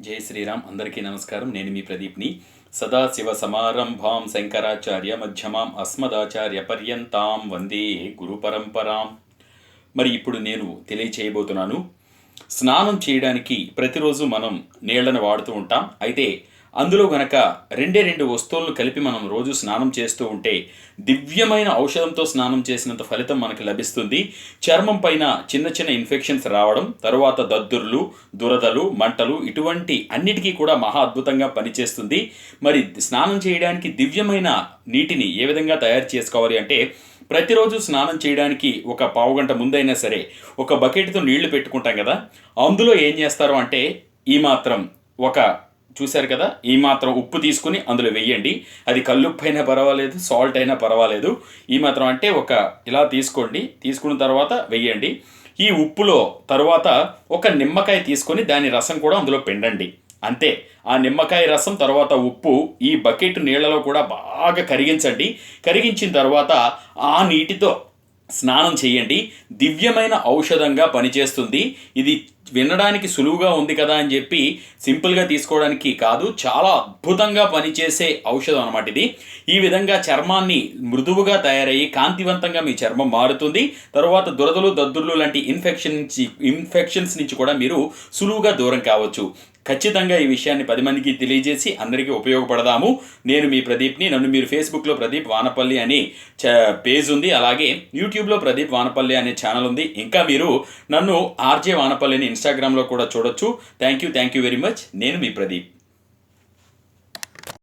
జై శ్రీరామ్ అందరికీ నమస్కారం. నేను మీ ప్రదీప్ని. సదాశివ సమారంభాం శంకరాచార్య మధ్యమాం అస్మదాచార్య పర్యంతాం. వందే గురు పరంపరాం. మరి ఇప్పుడు నేను తెలియచేయబోతున్నాను. స్నానం చేయడానికి ప్రతిరోజు మనం నీళ్ళను వాడుతూ ఉంటాం. అయితే అందులో గనక రెండే రెండు వస్తువులను కలిపి మనం రోజు స్నానం చేస్తూ ఉంటే దివ్యమైన ఔషధంతో స్నానం చేసినంత ఫలితం మనకు లభిస్తుంది. చర్మం పైన చిన్న చిన్న ఇన్ఫెక్షన్స్ రావడం తరువాత దద్దుర్లు దురదలు మంటలు ఇటువంటి అన్నిటికీ కూడా మహా అద్భుతంగా పనిచేస్తుంది. మరి స్నానం చేయడానికి దివ్యమైన నీటిని ఏ విధంగా తయారు చేసుకోవాలి అంటే ప్రతిరోజు స్నానం చేయడానికి ఒక పావుగంట ముందైనా సరే ఒక బకెట్తో నీళ్ళు పెట్టుకుంటాం కదా అందులో ఏం చేస్తారు అంటే ఈ మాత్రం ఒక చూశారు కదా? ఈ మాత్రం ఉప్పు తీసుకుని అందులో వెయ్యండి. అది కల్లుప్పు అయినా పర్వాలేదు సాల్ట్ అయినా పర్వాలేదు. ఈ మాత్రం అంటే ఒక ఇలా తీసుకోండి. తీసుకున్న తర్వాత వెయ్యండి. ఈ ఉప్పులో తర్వాత ఒక నిమ్మకాయ తీసుకొని దాని రసం కూడా అందులో పిండండి. అంతే. ఆ నిమ్మకాయ రసం తర్వాత ఉప్పు ఈ బకెట్ నీళ్ళలో కూడా బాగా కరిగించండి. కరిగించిన తర్వాత ఆ నీటితో స్నానం చేయండి. దివ్యమైన ఔషధంగా పనిచేస్తుంది. ఇది వినడానికి సులువుగా ఉంది కదా అని చెప్పి సింపుల్గా తీసుకోవడానికి కాదు చాలా అద్భుతంగా పనిచేసే ఔషధం అనమాట ఇది. ఈ విధంగా చర్మాన్ని మృదువుగా తయారయ్యి కాంతివంతంగా మీ చర్మం మారుతుంది. తర్వాత దురదలు దద్దుర్లు లాంటి ఇన్ఫెక్షన్ నుంచి ఇన్ఫెక్షన్స్ నుంచి కూడా మీరు సులువుగా దూరం కావచ్చు. ఖచ్చితంగా ఈ విషయాన్ని పది మందికి తెలియజేసి అందరికీ ఉపయోగపడదాము. నేను మీ ప్రదీప్ని నన్ను మీరు ఫేస్బుక్లో ప్రదీప్ వానపల్లి అని చ పేజ్ ఉంది. అలాగే యూట్యూబ్లో ప్రదీప్ వానపల్లి అనే ఛానల్ ఉంది. ఇంకా మీరు నన్ను ఆర్జే వానపల్లిని ఇన్స్టాగ్రామ్లో కూడా చూడొచ్చు. Thank you thank you very much. నేను మీ ప్రదీప్.